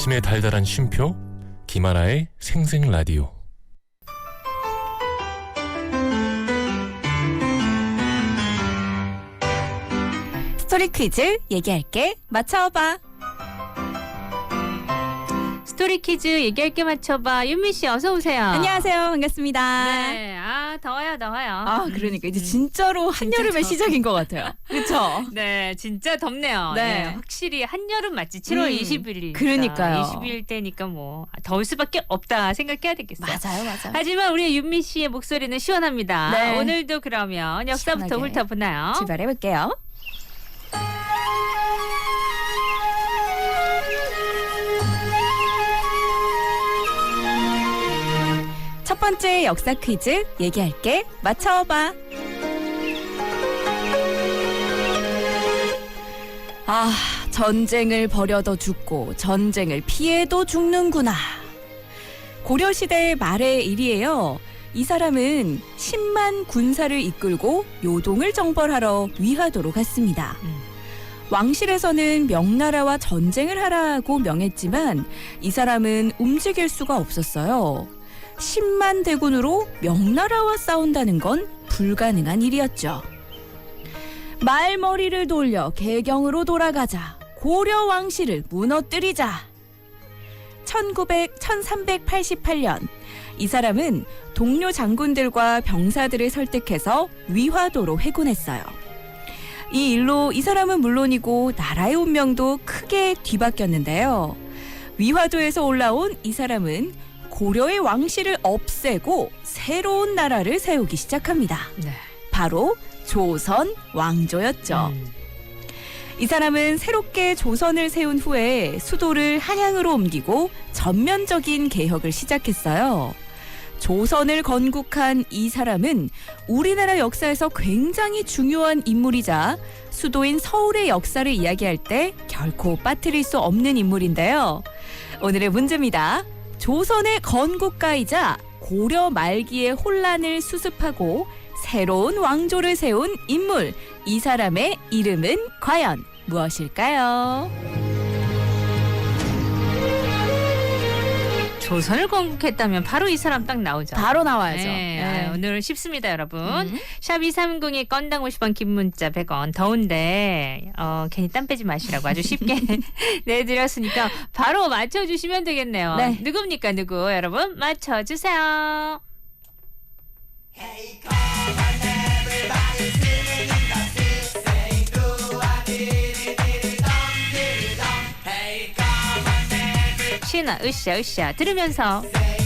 아침의 달달한 쉼표 김하나의 생생 라디오 스토리 퀴즈 얘기할게 맞춰봐. 스토리 퀴즈 얘기할 게 맞춰봐. 윤미 씨 어서 오세요. 안녕하세요 반갑습니다. 네, 아 더워요, 더워요. 아 그러니까 이제 진짜로 한여름의 더- 시작인 것 같아요. 그렇죠? 네, 진짜 덥네요. 네. 네. 확실히 한여름 맞지? 7월 음, 20일이니까. 그러니까요. 20일 때니까 뭐 더울 수밖에 없다 생각해야 되겠어요. 맞아요 맞아요. 하지만 우리 윤미 씨의 목소리는 시원합니다. 네. 오늘도 그러면 역사부터 시원하게. 훑어보나요? 출발해 볼게요. 첫 번째 역사 퀴즈 얘기할게 맞춰봐. 아, 전쟁을 벌여도 죽고 전쟁을 피해도 죽는구나. 고려시대 말의 일이에요. 이 사람은 10만 군사를 이끌고 요동을 정벌하러 위화도로 갔습니다. 음. 왕실에서는 명나라와 전쟁을 하라고 명했지만 이 사람은 움직일 수가 없었어요. 10만 대군으로 명나라와 싸운다는 건 불가능한 일이었죠. 말머리를 돌려 개경으로 돌아가자. 고려 왕실을 무너뜨리자. 1900, 1388년 이 사람은 동료 장군들과 병사들을 설득해서 위화도로 회군했어요. 이 일로 이 사람은 물론이고 나라의 운명도 크게 뒤바뀌었는데요. 위화도에서 올라온 이 사람은 고려의 왕실을 없애고 새로운 나라를 세우기 시작합니다. 네. 바로 조선 왕조였죠. 음. 이 사람은 새롭게 조선을 세운 후에 수도를 한양으로 옮기고 전면적인 개혁을 시작했어요. 조선을 건국한 이 사람은 우리나라 역사에서 굉장히 중요한 인물이자 수도인 서울의 역사를 이야기할 때 결코 빠뜨릴 수 없는 인물인데요. 오늘의 문제입니다. 조선의 건국가이자 고려 말기의 혼란을 수습하고 새로운 왕조를 세운 인물. 이 사람의 이름은 과연 무엇일까요? 조선을 건국했다면 바로 이 사람 딱 나오죠. 바로 나와야죠. 네, 아, 오늘 쉽습니다, 여러분. 음. 샵 230에 건당 50원 긴 문자 100원 더운데 어, 괜히 땀 빼지 마시라고 아주 쉽게 내드렸으니까 바로 맞춰주시면 되겠네요. 네. 누굽니까 누구 여러분 맞춰주세요. 신아 으쌰 으쌰. 들으면서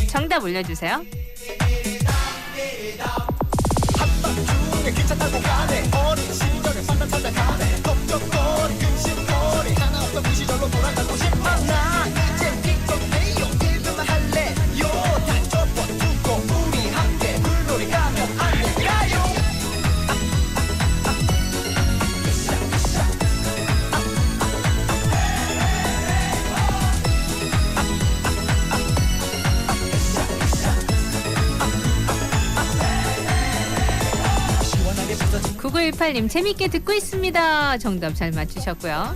정답 올려주세요. 시절에 만난 찾아가네. 걱정거리 근심거리. 하나 없던 그 시절로 돌아가고 싶 8님 재밌게 듣고 있습니다. 정답 잘 맞추셨고요.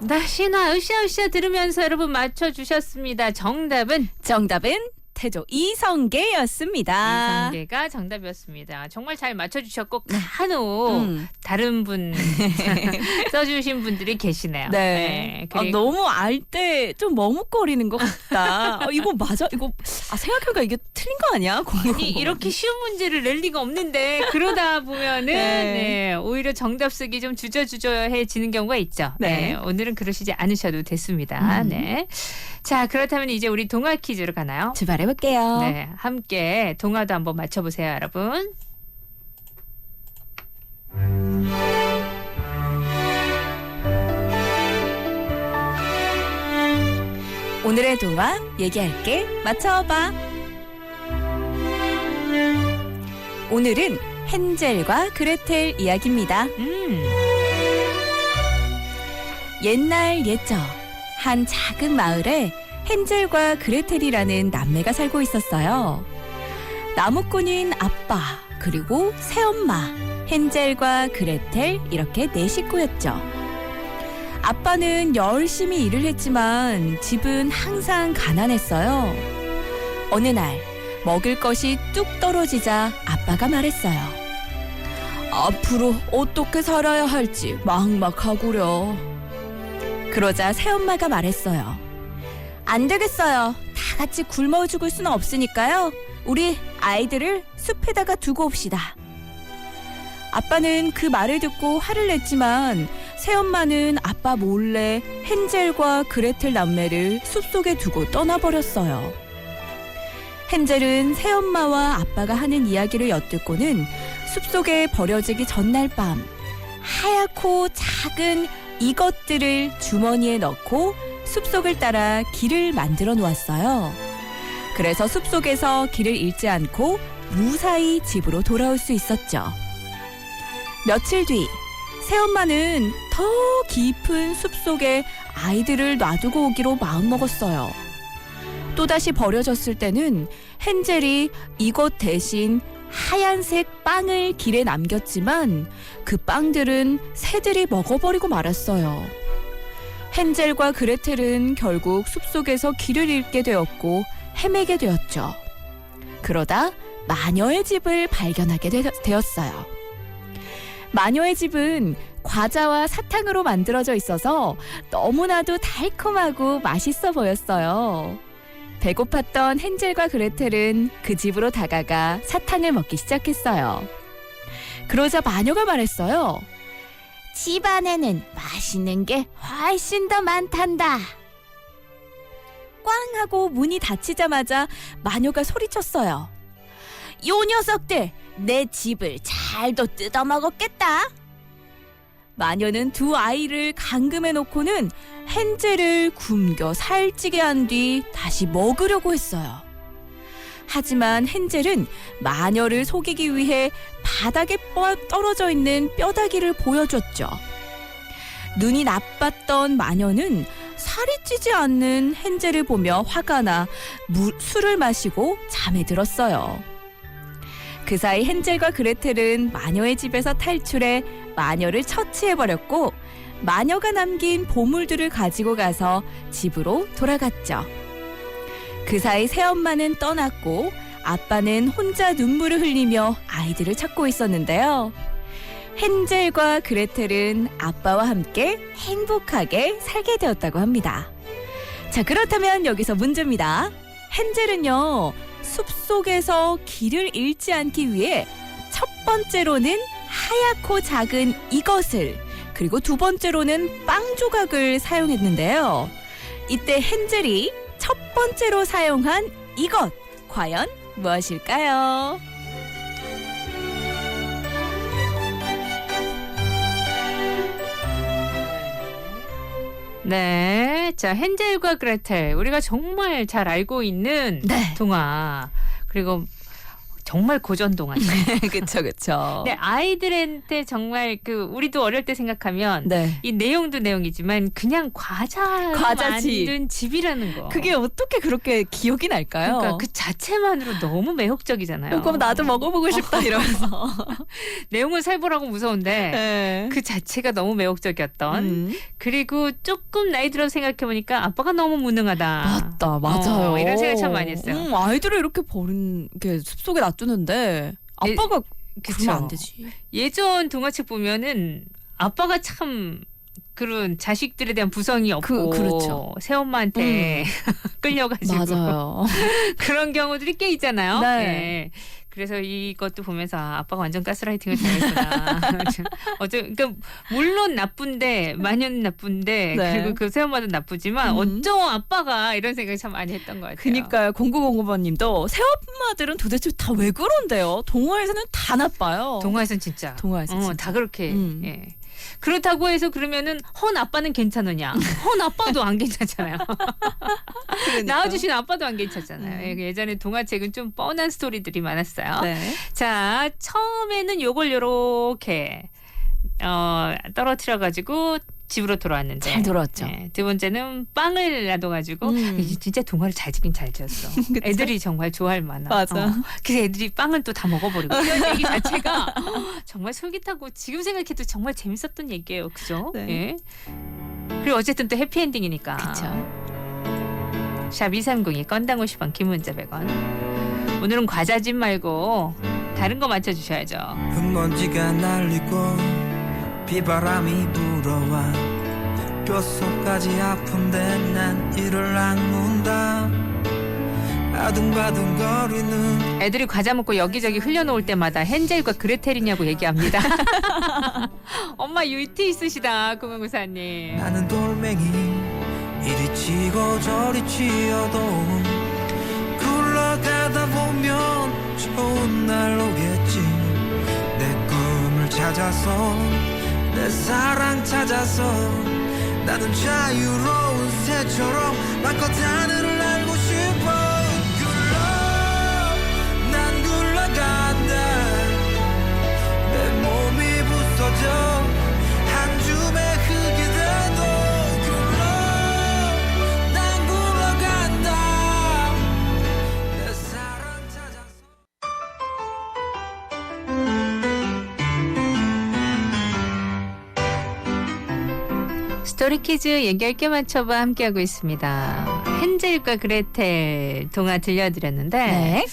날씨나 으쌰으쌰 들으면서 여러분 맞춰주셨습니다. 정답은 정답은 태조 이성계였습니다. 이성계가 정답이었습니다. 정말 잘 맞춰주셨고 간혹 음. 다른 분 써주신 분들이 계시네요. 네. 아, 그리고 너무 알 때 좀 머뭇거리는 것 같다. 아, 이거 맞아? 이거 아, 생각해보니까 이게 틀린 거 아니야? 이- 이렇게 쉬운 문제를 낼 리가 없는데 그러다 보면은 네. 네, 오히려 정답 쓰기 좀 주저주저해지는 경우가 있죠. 네. 네. 오늘은 그러시지 않으셔도 됐습니다. 음. 네. 자 그렇다면 이제 우리 동화 퀴즈로 가나요? 출발해 볼게요. 네, 함께 동화도 한번 맞춰보세요, 여러분. 오늘의 동화 얘기할게 맞춰봐. 오늘은 헨젤과 그레텔 이야기입니다. 음, 옛날 옛적 한 작은 마을에 헨젤과 그레텔이라는 남매가 살고 있었어요. 나무꾼인 아빠, 그리고 새엄마, 헨젤과 그레텔 이렇게 네 식구였죠. 아빠는 열심히 일을 했지만 집은 항상 가난했어요. 어느 날 먹을 것이 뚝 떨어지자 아빠가 말했어요. 앞으로 어떻게 살아야 할지 막막하구려. 그러자 새엄마가 말했어요. 안 되겠어요. 다 같이 굶어 죽을 수는 없으니까요. 우리 아이들을 숲에다가 두고 옵시다. 아빠는 그 말을 듣고 화를 냈지만 새엄마는 아빠 몰래 헨젤과 그레텔 남매를 숲속에 두고 떠나버렸어요. 헨젤은 새엄마와 아빠가 하는 이야기를 엿듣고는 숲속에 버려지기 전날 밤 하얗고 작은 이것들을 주머니에 넣고 숲속을 따라 길을 만들어 놓았어요. 그래서 숲속에서 길을 잃지 않고 무사히 집으로 돌아올 수 있었죠. 며칠 뒤 새엄마는 더 깊은 숲속에 아이들을 놔두고 오기로 마음먹었어요. 또다시 버려졌을 때는 헨젤이 이것 대신 하얀색 빵을 길에 남겼지만 그 빵들은 새들이 먹어버리고 말았어요. 헨젤과 그레텔은 결국 숲속에서 길을 잃게 되었고 헤매게 되었죠. 그러다 마녀의 집을 발견하게 되, 되었어요. 마녀의 집은 과자와 사탕으로 만들어져 있어서 너무나도 달콤하고 맛있어 보였어요. 배고팠던 헨젤과 그레텔은 그 집으로 다가가 사탕을 먹기 시작했어요. 그러자 마녀가 말했어요. 집 안에는 맛있는 게 훨씬 더 많단다. 꽝 하고 문이 닫히자마자 마녀가 소리쳤어요. 요 녀석들 내 집을 잘도 뜯어먹었겠다. 마녀는 두 아이를 감금해 놓고는 헨젤을 굶겨 살찌게 한 뒤 다시 먹으려고 했어요. 하지만 헨젤은 마녀를 속이기 위해 바닥에 뻗- 떨어져 있는 뼈다귀를 보여줬죠. 눈이 나빴던 마녀는 살이 찌지 않는 헨젤을 보며 화가 나 물, 술을 마시고 잠에 들었어요. 그 사이 헨젤과 그레텔은 마녀의 집에서 탈출해 마녀를 처치해버렸고 마녀가 남긴 보물들을 가지고 가서 집으로 돌아갔죠. 그 사이 새엄마는 떠났고 아빠는 혼자 눈물을 흘리며 아이들을 찾고 있었는데요. 헨젤과 그레텔은 아빠와 함께 행복하게 살게 되었다고 합니다. 자, 그렇다면 여기서 문제입니다. 헨젤은요, 숲 속에서 길을 잃지 않기 위해 첫 번째로는 하얗고 작은 이것을 그리고 두 번째로는 빵 조각을 사용했는데요. 이때 헨젤이 첫 번째로 사용한 이것 과연 무엇일까요? 네. 자, 헨젤과 그레텔. 우리가 정말 잘 알고 있는 네. 동화. 그리고 정말 고전 동화죠. 그쵸, 그쵸. 네, 아이들한테 정말 그 우리도 어릴 때 생각하면 네. 이 내용도 내용이지만 그냥 과자 과자집. 만든 집이라는 거. 그게 어떻게 그렇게 기억이 날까요? 그러니까 그 자체만으로 너무 매혹적이잖아요. 그럼 나도 먹어보고 싶다 이러면서. 내용을 살보라고 무서운데 네. 그 자체가 너무 매혹적이었던. 음. 그리고 조금 나이 들어서 생각해 보니까 아빠가 너무 무능하다. 맞다, 맞아요. 어, 이런 생각 참 많이 했어요. 음, 아이들을 이렇게 버린 게 숲속에 놔두 는데 아빠가 그러면 안 되지. 예전 동화책 보면은 아빠가 참 그런 자식들에 대한 부성이 없고 그- 그렇죠. 새엄마한테 끌려가지고 맞아요. 그런 경우들이 꽤 있잖아요. 네. 예. 그래서 이것도 보면서 아, 아빠가 완전 가스라이팅을 잘했구나. 어째 그러니까 물론 나쁜데 마녀는 나쁜데 네. 그리고 그 새엄마도 나쁘지만 음. 어쩌 아빠가 이런 생각을 참 많이 했던 것 같아요. 그니까요. 0905번님도 새엄마들은 도대체 다 왜 그런데요? 동화에서는 다 나빠요. 동화에선 진짜. 동화에서 어, 진짜. 다 그렇게. 음. 예. 그렇다고 해서 그러면은 헌 아빠는 괜찮으냐? 헌 아빠도 안 괜찮잖아요. 그러니까. 낳아주신 아빠도 안 괜찮잖아요. 음. 예, 예전에 동화책은 좀 뻔한 스토리들이 많았어요. 네. 자, 처음에는 요걸 요렇게 어, 떨어뜨려 가지고 집으로 돌아왔는데 잘 돌아왔죠. 네, 두 번째는 빵을 놔둬가지고 음. 진짜 동화를 잘 지긴 잘 지었어. 애들이 정말 좋아할 만한. 맞아. 어. 그래서 애들이 빵을 또 다 먹어버리고 이런 얘기 자체가 정말 솔깃하고 지금 생각해도 정말 재밌었던 얘기예요. 그죠? 네. 예. 그리고 어쨌든 또 해피엔딩이니까. 그쵸. 샵 230이 건당 50원 긴 문자 100원. 오늘은 과자집 말고 다른 거 맞춰주셔야죠. 비바람이 불어와 뼛속까지 아픈데 난 이를 악문다 아둥바둥 거리는 애들이 과자 먹고 여기저기 흘려놓을 때마다 헨젤과 그레텔이냐고 얘기합니다. 엄마 유이티 있으시다, 구명구사님. 나는 돌멩이 이리 치고 저리 치어도 굴러가다 보면 좋은 날 오겠지 내 꿈을 찾아서 내 사랑 찾아서 나는 자유로운 새처럼 마껏 하늘을 스토리 퀴즈 얘기 10개 맞춰봐 함께하고 있습니다. 헨젤과 그레텔 동화 들려드렸는데 네.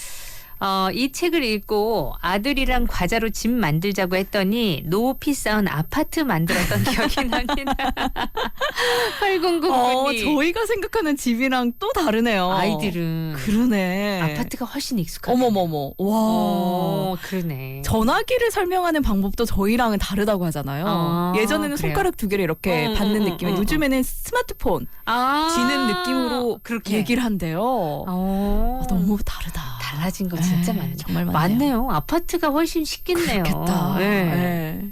어, 이 책을 읽고 아들이랑 과자로 집 만들자고 했더니 높이 쌓은 아파트 만들었던 기억이 납니다. 8099님 어, 저희가 생각하는 집이랑 또 다르네요. 아이들은 그러네. 아파트가 훨씬 익숙하네. 어머머머. 와. 어, 그러네. 전화기를 설명하는 방법도 저희랑은 다르다고 하잖아요. 아, 예전에는 그래요? 손가락 두 개를 이렇게 음, 받는 음, 느낌에 음, 음. 요즘에는 스마트폰 아, 쥐는 느낌으로 그렇게 얘기를 한대요. 어, 아, 너무 다르다. 달라진 거 진짜 네, 많네. 정말 많네요. 맞네요. 아파트가 훨씬 쉽겠네요. 그렇겠다. 네. 네.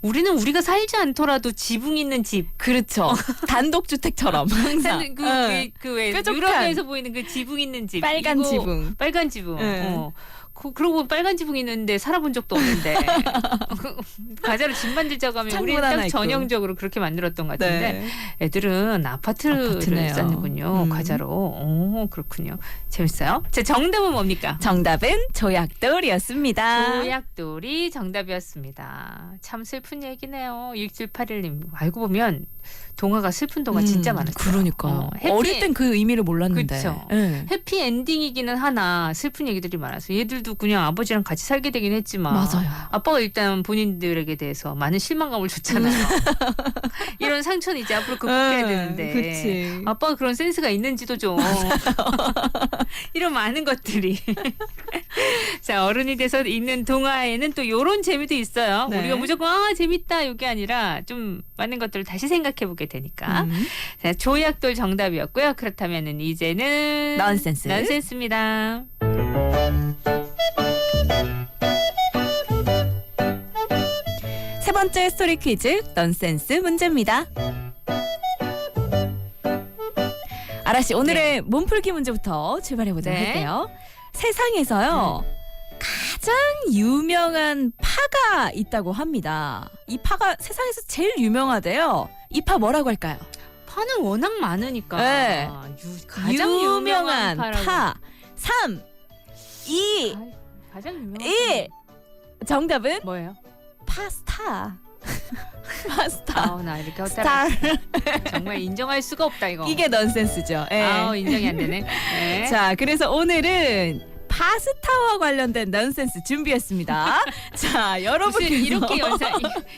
우리는 우리가 살지 않더라도 지붕 있는 집. 그렇죠. 단독주택처럼 항상. 그, 응. 그, 왜 뾰족한. 유럽에서 보이는 그 지붕 있는 집. 빨간 이거 지붕. 빨간 지붕. 네. 어. 그, 그러고 빨간 지붕 있는데 살아본 적도 없는데 그 과자로 집 만들자고 하면 우리는 딱 있고. 전형적으로 그렇게 만들었던 것 같은데 네. 애들은 아파트를 아파트네요. 쌓는군요 음. 과자로. 오 그렇군요. 재밌어요. 제 정답은 뭡니까? 정답은 조약돌이었습니다. 조약돌이 정답이었습니다. 참 슬픈 얘기네요. 1781님. 알고 보면 동화가 슬픈 동화 진짜 음, 많았어요. 그러니까 어, 어릴 땐 그 의미를 몰랐는데. 그쵸. 네. 해피 엔딩이기는 하나 슬픈 얘기들이 많아서 얘들도 그냥 아버지랑 같이 살게 되긴 했지만 맞아요. 아빠가 일단 본인들에게 대해서 많은 실망감을 줬잖아요. 이런 상처는 이제 앞으로 극복해야 되는데 음. 그치. 아빠가 그런 센스가 있는지도 좀 이런 많은 것들이 자 어른이 돼서 읽는 동화에는 또 이런 재미도 있어요. 네. 우리가 무조건 아 재밌다 이게 아니라 좀 많은 것들을 다시 생각해 보게 되니까 음. 자, 조약돌 정답이었고요. 그렇다면 이제는 넌센스. 넌센스입니다. 세 번째 스토리 퀴즈 넌센스 문제입니다. 아라 씨 오늘의 몸풀기 문제부터 출발해 보도록 네. 할게요. 세상에서요 가장 유명한 파가 있다고 합니다. 이 파가 세상에서 제일 유명하대요. 이 파 뭐라고 할까요? 파는 워낙 많으니까 네. 유, 가장 유명한, 파라고. 파. 3, 2, 아, 가장 유명한 1. 정답은 뭐예요? 파스타. 파스타. 아우 나 이렇게 스타. 헛다리 정말 인정할 수가 없다 이거. 이게 넌센스죠. 예. 아우 인정이 안 되네. 네. 자, 그래서 오늘은 파스타와 관련된 넌센스 준비했습니다. 자, 무슨 여러분께서 이렇게 연사,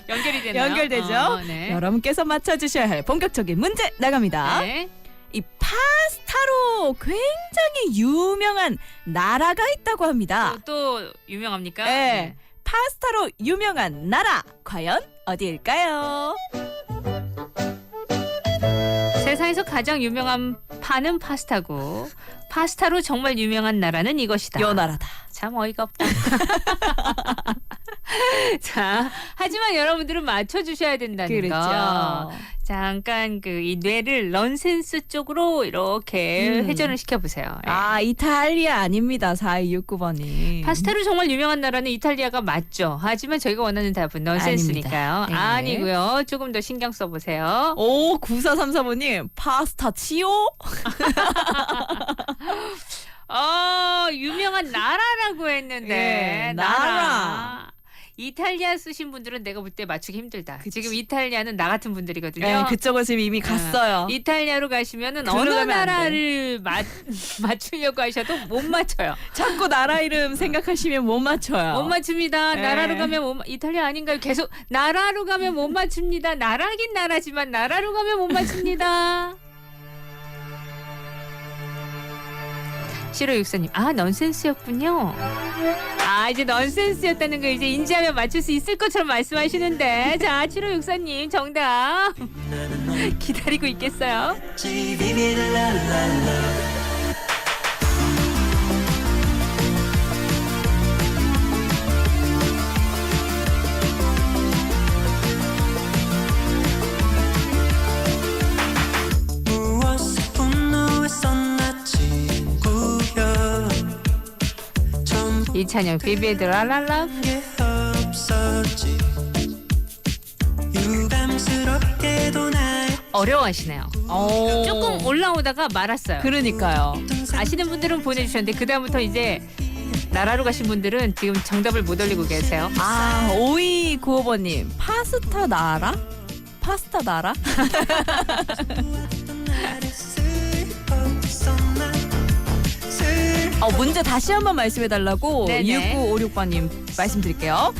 연결이 되나요? 연결되죠? 어, 네. 여러분께서 맞춰주셔야 할 본격적인 문제 나갑니다. 네. 이 파스타로 굉장히 유명한 나라가 있다고 합니다. 또, 또 유명합니까? 네. 파스타로 유명한 나라 과연 어디일까요? 세상에서 가장 유명한 파는 파스타고 파스타로 정말 유명한 나라는 이것이다. 요 나라다. 참 어이가 없다. 자, 하지만 여러분들은 맞춰주셔야 된다는 거. 그렇죠. 잠깐 그 이 뇌를 넌센스 쪽으로 이렇게 음. 회전을 시켜보세요. 예. 아, 이탈리아 아닙니다. 4269번이. 파스타로 정말 유명한 나라는 이탈리아가 맞죠. 하지만 저희가 원하는 답은 넌센스니까요. 아닙니다. 네. 아니고요. 조금 더 신경 써보세요. 오, 9434번님, 파스타치오? 어, 유명한 나라라고 했는데 예, 나라. 이탈리아 쓰신 분들은 내가 볼 때 맞추기 힘들다. 지금 이탈리아는 나 같은 분들이거든요. 네, 그쪽은 지금 이미 갔어요. 이탈리아로 가시면은 어느. 나라를 맞, 맞추려고 하셔도 못 맞춰요. 자꾸 나라 이름 생각하시면 못 맞춰요. 못 맞춥니다. 네. 나라로 가면 못, 마- 이탈리아 아닌가요? 계속 나라로 가면 못 맞춥니다. 나라긴 나라지만 나라로 가면 못 맞춥니다. 시로 육사님, 아 넌센스였군요. 아 이제 넌센스였다는 거 이제 인지하면 맞출 수 있을 것처럼 말씀하시는데, 자 시로 육사님 정답. 기다리고 있겠어요. 이찬영 드라랄라. 유감스럽게도 나의 어려워하시네요. 오. 조금 올라오다가 말았어요. 그러니까요. 아시는 분들은 보내주셨는데 그 다음부터 이제 나라로 가신 분들은 지금 정답을 못 올리고 계세요. 아, 5295번님, 파스타 나라? 파스타 나라? 어, 문제 다시 한번 말씀해 달라고 네네. 6956번님 말씀드릴게요.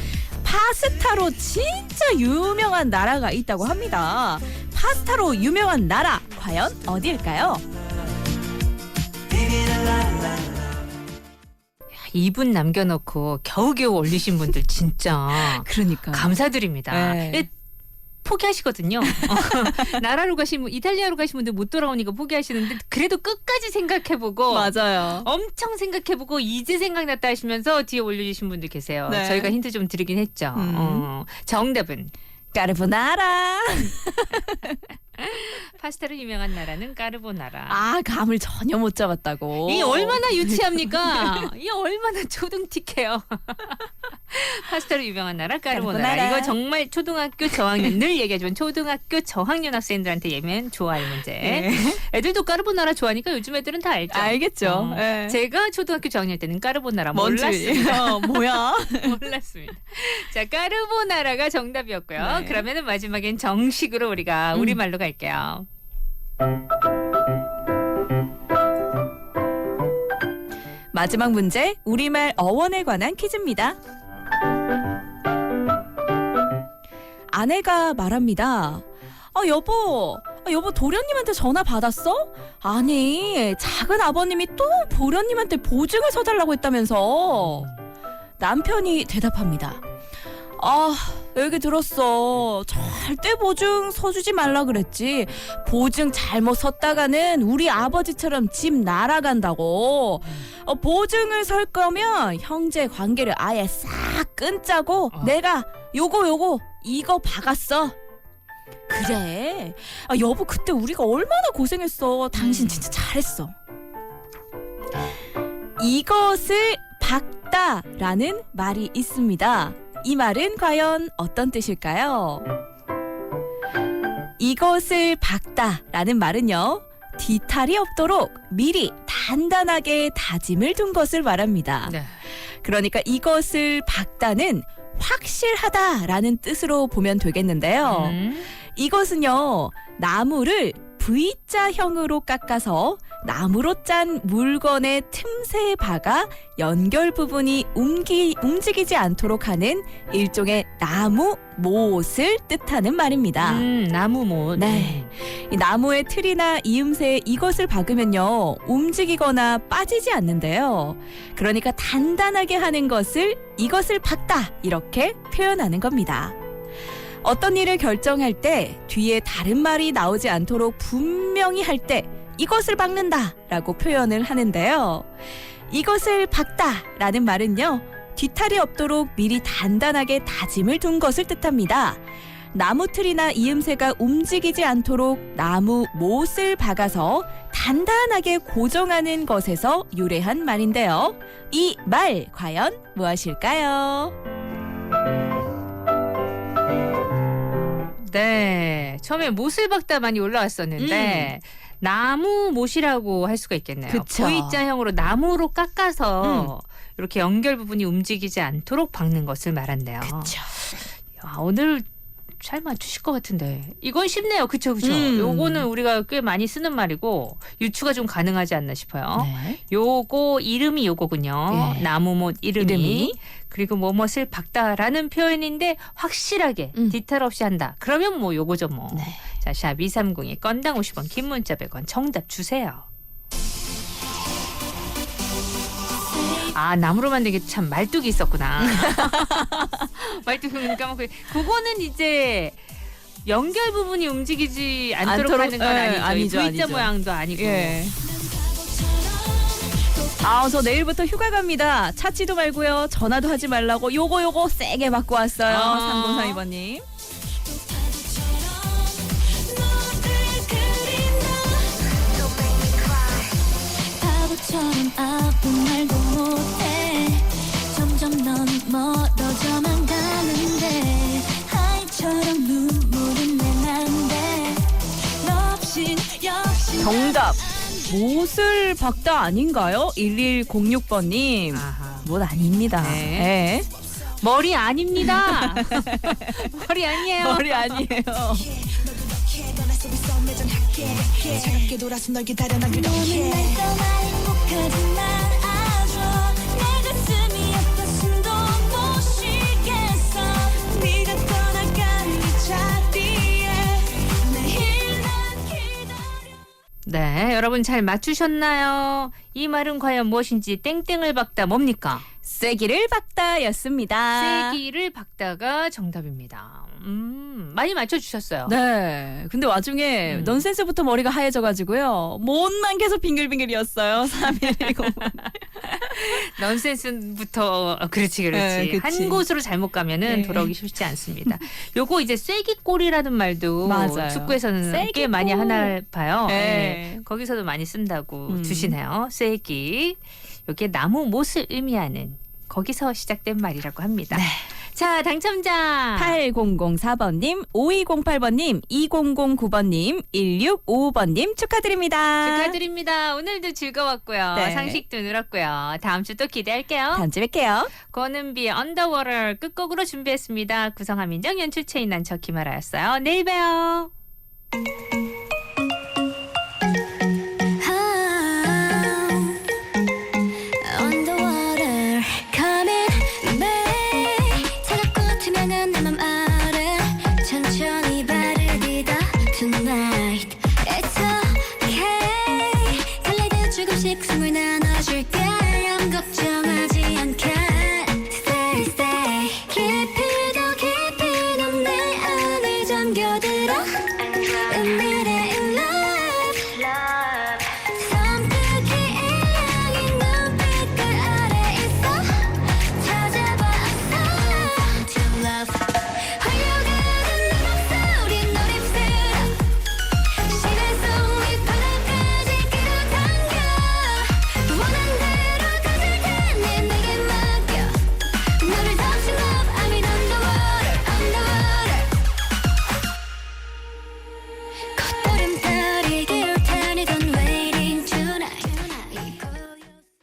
파스타로 진짜 유명한 나라가 있다고 합니다. 파스타로 유명한 나라, 과연 어디일까요? 2분 남겨놓고 겨우겨우 올리신 분들 진짜 그러니까. 감사드립니다. 네. 예, 포기하시거든요. 어, 나라로 분, 이탈리아로 가신 분들 못 돌아오니까 포기하시는데 그래도 끝까지 생각해보고 맞아요. 엄청 생각해보고 이제 생각났다 하시면서 뒤에 올려주신 분들 계세요. 네. 저희가 힌트 좀 드리긴 했죠. 음. 어, 정답은 까르보나라. 파스타로 유명한 나라는 까르보나라. 아, 감을 전혀 못 잡았다고. 이게 얼마나 유치합니까? 이게 얼마나 초등틱해요. 파스타로 유명한 나라 까르보나라. 까르보나라. 이거 정말 초등학교 저학년 늘 얘기하지만 초등학교 저학년 학생들한테 예면 좋아할 문제. 네. 애들도 까르보나라 좋아하니까 요즘 애들은 다 알죠. 알겠죠. 어. 예. 제가 초등학교 저학년 때는 까르보나라 뭔지. 몰랐습니다. 어, 뭐야? 몰랐습니다. 자, 까르보나라가 정답이었고요. 네. 그러면은 마지막엔 정식으로 우리가 음. 우리 말로 갈게요. 마지막 문제 우리말 어원에 관한 퀴즈입니다. 아내가 말합니다. 아 여보, 아, 여보 도련님한테 전화 받았어? 아니 작은 아버님이 또 도련님한테 보증을 서달라고 했다면서 남편이 대답합니다. 아 여기 들었어. 절대 보증 서주지 말라 그랬지. 보증 잘못 섰다가는 우리 아버지처럼 집 날아간다고. 어, 보증을 설 거면 형제 관계를 아예 싹 끊자고 어. 내가 요거 요거 이거 박았어. 그래. 아, 여보 그때 우리가 얼마나 고생했어. 당신 음. 진짜 잘했어. 이것을 박다라는 말이 있습니다 이 말은 과연 어떤 뜻일까요? 이것을 박다 라는 말은요. 뒤탈이 없도록 미리 단단하게 다짐을 둔 것을 말합니다. 네. 그러니까 이것을 박다는 확실하다라는 뜻으로 보면 되겠는데요. 음. 이것은요, 나무를 V자형으로 깎아서 나무로 짠 물건의 틈새에 박아 연결 부분이 움기, 움직이지 않도록 하는 일종의 나무 못을 뜻하는 말입니다. 음, 나무 못. 네. 이 나무의 틀이나 이음새에 이것을 박으면요, 움직이거나 빠지지 않는데요. 그러니까 단단하게 하는 것을 이것을 박다, 이렇게 표현하는 겁니다. 어떤 일을 결정할 때 뒤에 다른 말이 나오지 않도록 분명히 할 때 이것을 박는다 라고 표현을 하는데요. 이것을 박다 라는 말은요. 뒤탈이 없도록 미리 단단하게 다짐을 둔 것을 뜻합니다. 나무 틀이나 이음새가 움직이지 않도록 나무 못을 박아서 단단하게 고정하는 것에서 유래한 말인데요. 이 말 과연 무엇일까요? 네. 처음에 못을 박다 많이 올라왔었는데 나무 못이라고 할 수가 있겠네요. 음. 그쵸. V자형으로 나무로 깎아서 이렇게 연결 부분이 움직이지 않도록 박는 것을 말한대요. 야, 오늘 잘 맞추실 것 같은데 이건 쉽네요. 그쵸 그쵸. 음. 요거는 우리가 꽤 많이 쓰는 말이고 유추가 좀 가능하지 않나 싶어요. 네. 요거 이름이 요거군요. 예. 나무못 이름이. 이름이. 그리고 뭐뭇을 박다라는 표현인데 확실하게 음. 디테일 없이 한다. 그러면 뭐 요거죠 뭐. 네. 자, 샵 230에 건당 50원, 긴 문자 100원 정답 주세요. 아, 나무로 만든 게 참 말뚝이 있었구나. 말뚝이 까먹고. 그거는 이제 연결 부분이 움직이지 않도록, 않도록? 하는 건 예, 아니죠. 아니죠, V자 아니죠. 모양도 아니고. 예. 아, 저 내일부터 휴가 갑니다. 찾지도 말고요. 전화도 하지 말라고 요거 요거 세게 받고 왔어요. 아. 3032번님. 처럼 아픈 말도 못해 점점 넌 멀어져만 가는데 하이처럼 눈물은 내난데 너 없인 역시 정답. 못을 박다 아닌가요? 1106번님. 아하. 못 아닙니다. 네. 머리 아닙니다. 머리 아니에요. 머리 아니에요. 차갑게 돌아서 널 기다려 난너 네, 여러분 잘 맞추셨나요? 이 말은 과연 무엇인지 땡땡을 박다 뭡니까? 세기를 박다였습니다. 세기를 박다가 정답입니다. 음, 많이 맞춰주셨어요. 네. 근데 와중에 음. 넌센스부터 머리가 하얘져가지고요. 못만 계속 빙글빙글이었어요. 3110. 넌센스부터 어, 그렇지 그렇지 네, 그치. 한 곳으로 잘못 가면은 네. 돌아오기 쉽지 않습니다. 요거 이제 쐐기골이라는 말도 맞아요. 축구에서는 꽤 쐐기골. 많이 하나 봐요. 네. 네. 거기서도 많이 쓴다고 음. 주시네요. 쐐기 이게 나무 못을 의미하는 거기서 시작된 말이라고 합니다. 네. 자 당첨자 8004번님, 5208번님, 2009번님, 1655번님 축하드립니다. 축하드립니다. 오늘도 즐거웠고요. 네. 상식도 늘었고요. 다음 주 또 기대할게요. 다음 주에 뵐게요. 권은비의 언더워터 끝곡으로 준비했습니다. 구성한 민정 연출 체인난 저 김아라였어요. 내일 봬요.